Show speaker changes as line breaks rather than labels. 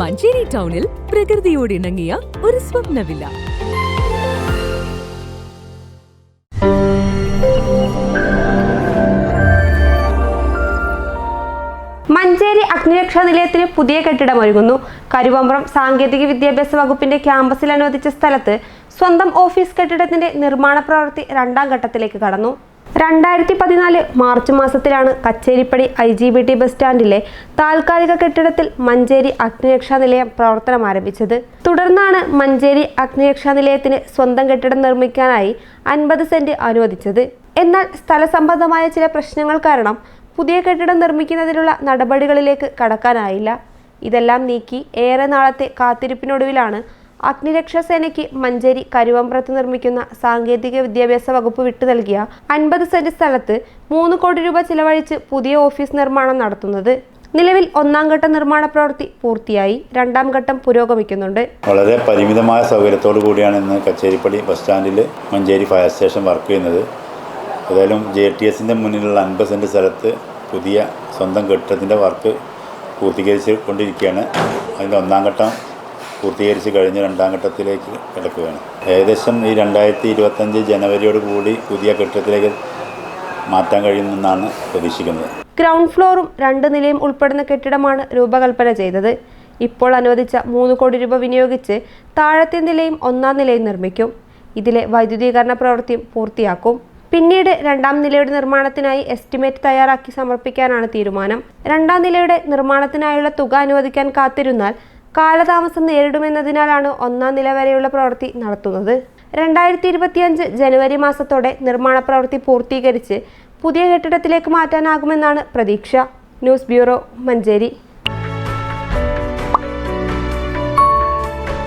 മഞ്ചേരി ടൗണിൽ പ്രകൃതിയോട് ഇണങ്ങിയ ഒരു സ്വപ്നവില്ല.
മഞ്ചേരി അഗ്നിരക്ഷാ നിലയത്തിന് പുതിയ കെട്ടിടം ഒരുങ്ങുന്നു കരുവമ്പ്രം സാങ്കേതിക വിദ്യാഭ്യാസ വകുപ്പിന്റെ ക്യാമ്പസിൽ അനുവദിച്ച സ്ഥലത്ത് സ്വന്തം ഓഫീസ് കെട്ടിടത്തിന്റെ നിർമ്മാണ പ്രവൃത്തി രണ്ടാം ഘട്ടത്തിലേക്ക് കടന്നു. രണ്ടായിരത്തി പതിനാല് മാർച്ച് മാസത്തിലാണ് Kacheripady I G B T bus സ്റ്റാൻഡിലെ താൽക്കാലിക കെട്ടിടത്തിൽ മഞ്ചേരി അഗ്നിരക്ഷാ നിലയം പ്രവർത്തനം ആരംഭിച്ചത്. തുടർന്നാണ് മഞ്ചേരി അഗ്നിരക്ഷാ നിലയത്തിന് സ്വന്തം കെട്ടിടം നിർമ്മിക്കാനായി അൻപത് സെന്റ് അനുവദിച്ചത്. എന്നാൽ സ്ഥലസംബന്ധമായ ചില പ്രശ്നങ്ങൾ കാരണം പുതിയ കെട്ടിടം നിർമ്മിക്കുന്നതിനുള്ള നടപടികളിലേക്ക് കടക്കാനായില്ല. ഇതെല്ലാം നീക്കി ഏറെ നാളത്തെ കാത്തിരിപ്പിനൊടുവിലാണ് അഗ്നിരക്ഷാ സേനയ്ക്ക് മഞ്ചേരി കരുവമ്പ്രത്ത് നിർമ്മിക്കുന്ന സാങ്കേതിക വിദ്യാഭ്യാസ വകുപ്പ് വിട്ടു നൽകിയ അൻപത് സെന്റ് സ്ഥലത്ത് മൂന്ന് കോടി രൂപ ചിലവഴിച്ച് പുതിയ ഓഫീസ് നിർമ്മാണം നടത്തുന്നത്. നിലവിൽ ഒന്നാം ഘട്ട നിർമ്മാണ പ്രവൃത്തി പൂർത്തിയായി. രണ്ടാം ഘട്ടം പുരോഗമിക്കുന്നുണ്ട്.
വളരെ പരിമിതമായ സൗകര്യത്തോടു കൂടിയാണ് ഇന്ന് കച്ചേരിപ്പടി ബസ് സ്റ്റാൻഡിൽ മഞ്ചേരി ഫയർ സ്റ്റേഷൻ വർക്ക് ചെയ്യുന്നത്. ഏതായാലും ജെ ടി എസിന്റെ മുന്നിലുള്ള അൻപത് സെന്റ് സ്ഥലത്ത് പുതിയ സ്വന്തം കെട്ടിടത്തിന്റെ വർക്ക് പൂർത്തീകരിച്ച് കൊണ്ടിരിക്കുകയാണ്. അതിന്റെ ഒന്നാം ഘട്ടം പൂർത്തീകരിച്ച് കഴിഞ്ഞ് രണ്ടാം ഘട്ടത്തിലേക്ക് കിടക്കുകയാണ്. ഏകദേശം ഈ രണ്ടായിരത്തി ഇരുപത്തഞ്ച് ജനുവരിയോട് കൂടി പുതിയ കെട്ടിടത്തിലേക്ക് മാറ്റാൻ കഴിയുമെന്നാണ് പ്രതീക്ഷിക്കുന്നത്.
ഗ്രൗണ്ട് ഫ്ലോറും രണ്ട് നിലയും ഉൾപ്പെടുന്ന കെട്ടിടമാണ് രൂപകൽപ്പന ചെയ്തത്. ഇപ്പോൾ അനുവദിച്ച മൂന്ന് കോടി രൂപ വിനിയോഗിച്ച് താഴത്തെ നിലയും ഒന്നാം നിലയും നിർമ്മിക്കും. ഇതിലെ വൈദ്യുതീകരണ പ്രവൃത്തിയും പൂർത്തിയാക്കും. പിന്നീട് രണ്ടാം നിലയുടെ നിർമ്മാണത്തിനായി എസ്റ്റിമേറ്റ് തയ്യാറാക്കി സമർപ്പിക്കാനാണ് തീരുമാനം. രണ്ടാം നിലയുടെ നിർമ്മാണത്തിനായുള്ള തുക അനുവദിക്കാൻ കാത്തിരുന്നാൽ കാലതാമസം നേരിടുമെന്നതിനാലാണ് ഒന്നാം നില വരെയുള്ള പ്രവൃത്തി നടത്തുന്നത്. രണ്ടായിരത്തി ഇരുപത്തിയഞ്ച് ജനുവരി മാസത്തോടെ നിർമ്മാണ പ്രവൃത്തി പൂർത്തീകരിച്ച് പുതിയ കെട്ടിടത്തിലേക്ക് മാറ്റാനാകുമെന്നാണ് പ്രതീക്ഷ. News bureau Manjeri.